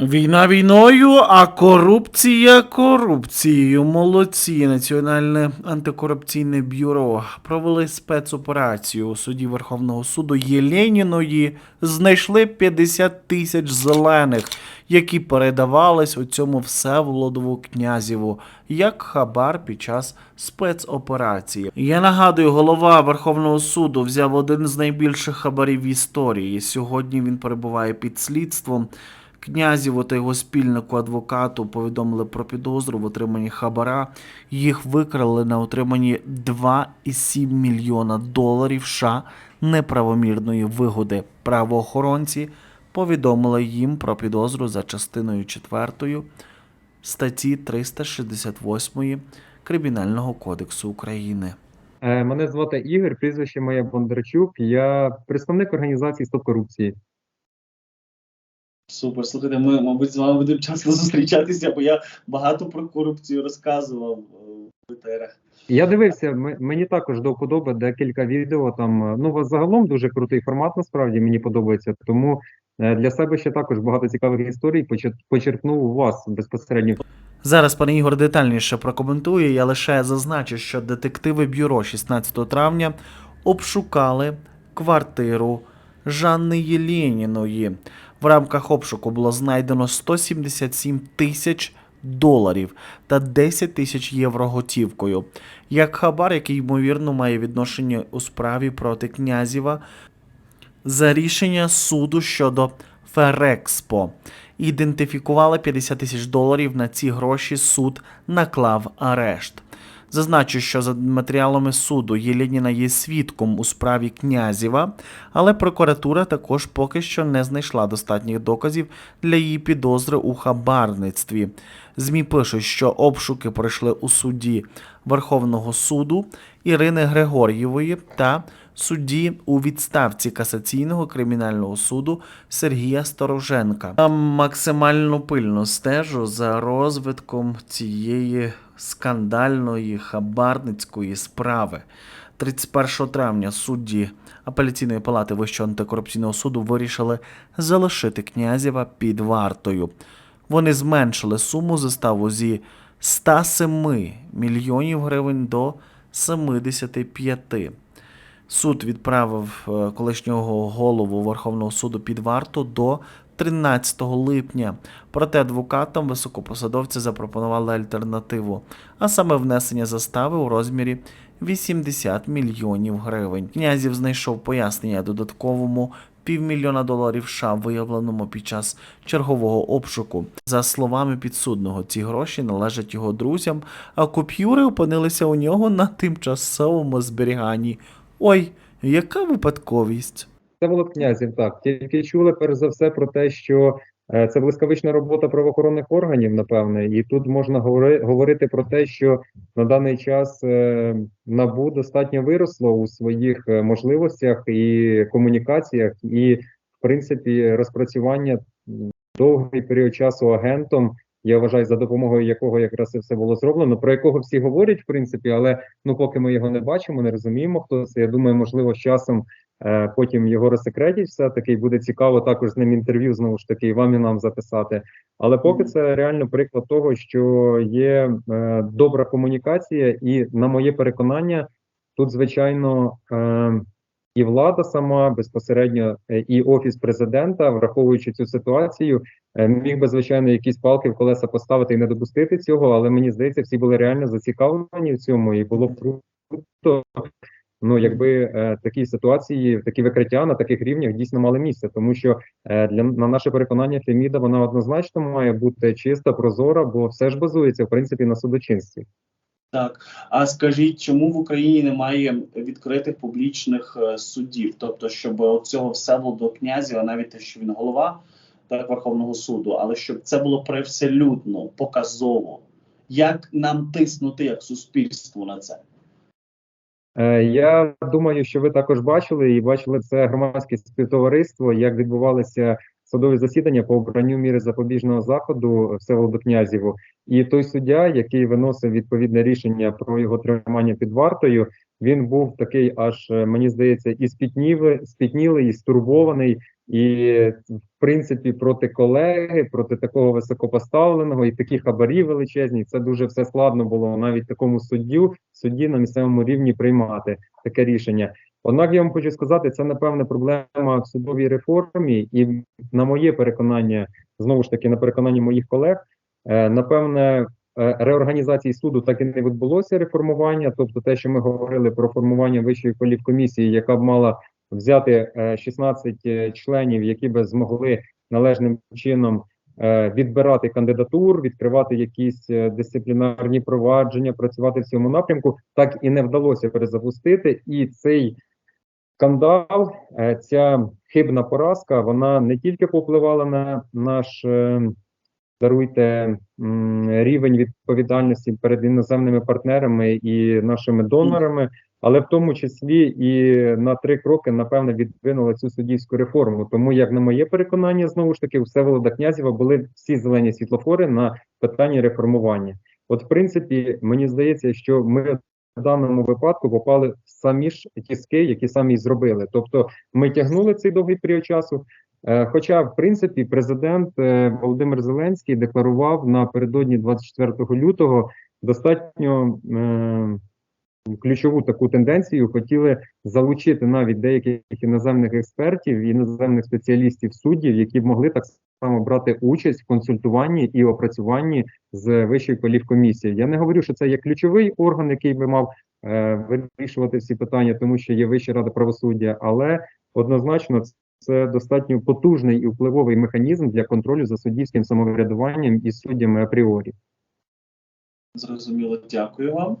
Війна війною, а корупція корупцією. Молодці. Національне антикорупційне бюро провели спецоперацію у суді Верховного суду Єленіної. Знайшли 50 тисяч зелених, які передавались у цьому Всеволодову князєву як хабар під час спецоперації. Я нагадую, голова Верховного суду взяв один з найбільших хабарів в історії. Сьогодні він перебуває під слідством. Князєву та його спільнику адвокату повідомили про підозру в отриманні хабара. Їх викрали на отриманні 2,7 мільйона доларів США неправомірної вигоди. Правоохоронці повідомили їм про підозру за частиною 4 статті 368 Кримінального кодексу України. Е, Мене звати Ігор, прізвище моє Бондарчук. Я представник організації Стоп корупції. Супер, слухайте, ми, мабуть, з вами будемо часто зустрічатися, бо я багато про корупцію розказував е, в етерах. Я дивився, мені також до вподоби декілька відео. Там е, ну у вас загалом дуже крутий формат. Насправді мені подобається. Тому е, для себе ще також багато цікавих історій почерпнув у вас безпосередньо. Зараз пан Ігор детальніше прокоментує. Я лише зазначу, що детективи бюро 16 травня обшукали квартиру Жанни Єленіної. В рамках обшуку було знайдено 177 тисяч доларів та 10 тисяч євро готівкою. Як хабар, який ймовірно має відношення у справі проти князєва за рішення суду щодо Ферекспо. Ідентифікували 50 тисяч доларів. На ці гроші суд наклав арешт. Зазначу, що за матеріалами суду Єленіна є свідком у справі Князєва, але прокуратура також поки що не знайшла достатніх доказів для її підозри у хабарництві. ЗМІ пишуть, що обшуки пройшли у суді Верховного суду Ірини Григор'євої та судді у відставці касаційного кримінального суду Сергія Стороженка. Я максимально пильно стежу за розвитком цієї скандальної хабарницької справи. 31 травня судді апеляційної палати Вищого антикорупційного суду вирішили залишити князєва під вартою. Вони зменшили суму заставу зі 107 мільйонів гривень до 75. Суд відправив е, колишнього голову Верховного суду під варту до 13 липня. Проте адвокатам високопосадовці запропонували альтернативу, а саме внесення застави у розмірі 80 мільйонів гривень. Князів знайшов пояснення додатковому півмільйона доларів США, виявленому під час чергового обшуку. За словами підсудного, ці гроші належать його друзям, а купюри опинилися у нього на тимчасовому зберіганні. Ой, яка випадковість. Це було князів. Так тільки чули перш за все про те, що е, це блискавична робота правоохоронних органів, напевне, і тут можна говори, говорити про те, що на даний час е, набу достатньо виросло у своїх е, можливостях і комунікаціях, і в принципі розпрацювання довгий період часу агентом. Я вважаю, за допомогою якого якраз це все було зроблено, про якого всі говорять, в принципі, але ну поки ми його не бачимо, не розуміємо, хто це. Я думаю, можливо, з часом Е, Потім його розсекретять все таки буде цікаво також з ним інтерв'ю знову ж таки і вам і нам записати. Але поки це реально приклад того, що є е, добра комунікація, і на моє переконання, тут звичайно е, і влада сама безпосередньо, е, і офіс президента, враховуючи цю ситуацію, е, міг би звичайно якісь палки в колеса поставити і не допустити цього. Але мені здається, всі були реально зацікавлені в цьому, і було б круто. Ну, якби е, такі ситуації, такі викриття на таких рівнях дійсно мали місце, тому що е, для на наше переконання Феміда вона однозначно має бути чиста, прозора, бо все ж базується в принципі на судочинстві. Так, а скажіть, чому в Україні немає відкритих публічних е, судів? Тобто, щоб цього Всеволода князя, навіть те, що він голова так, Верховного суду, але щоб це було привселюдно, показово. Як нам тиснути як суспільство на це? Е, Я думаю, що ви також бачили і бачили це громадське співтовариство, як відбувалися судові засідання по обранню міри запобіжного заходу Всеволоду Князєву. І той суддя, який виносив відповідне рішення про його тримання під вартою, він був такий, аж е, мені здається, і спітнівий, спітнілий, і стурбований. І, в принципі, проти колеги, проти такого високопоставленого і такі хабарі величезні, це дуже все складно було навіть такому суддю, судді на місцевому рівні приймати таке рішення. Однак я вам хочу сказати, це напевне проблема в судовій реформі, і на моє переконання, знову ж таки, на переконання моїх колег, е, напевне, е, реорганізації суду так і не відбулося реформування. Тобто, те, що ми говорили про формування вищої кваліфкомісії, яка б мала взяти е, 16 е, членів, які би змогли належним чином відбирати кандидатур, відкривати якісь дисциплінарні провадження, працювати в цьому напрямку, так і не вдалося перезапустити. І цей скандал, е, ця хибна поразка, вона не тільки попливала на наш е, даруйте рівень відповідальності перед іноземними партнерами і нашими донорами, але в тому числі і на три кроки, напевно, відвинула цю суддівську реформу. Тому, як на моє переконання, знову ж таки, у Всеволода Князєва були всі зелені світлофори на питанні реформування. От, в принципі, мені здається, що ми даному випадку попали самі ж тіски, які самі зробили. Тобто, ми тягнули цей довгий період часу. Е, Хоча, в принципі, президент е, Володимир Зеленський декларував напередодні 24 лютого достатньо е, ключову таку тенденцію. Хотіли залучити навіть деяких іноземних експертів, іноземних спеціалістів, суддів, які б могли так само брати участь в консультуванні і опрацюванні з вищою кваліфкомісією. Я не говорю, що це є ключовий орган, який би мав е, вирішувати всі питання, тому що є Вища рада правосуддя, але однозначно це достатньо потужний і впливовий механізм для контролю за суддівським самоврядуванням і суддями апріорі. Зрозуміло, дякую вам.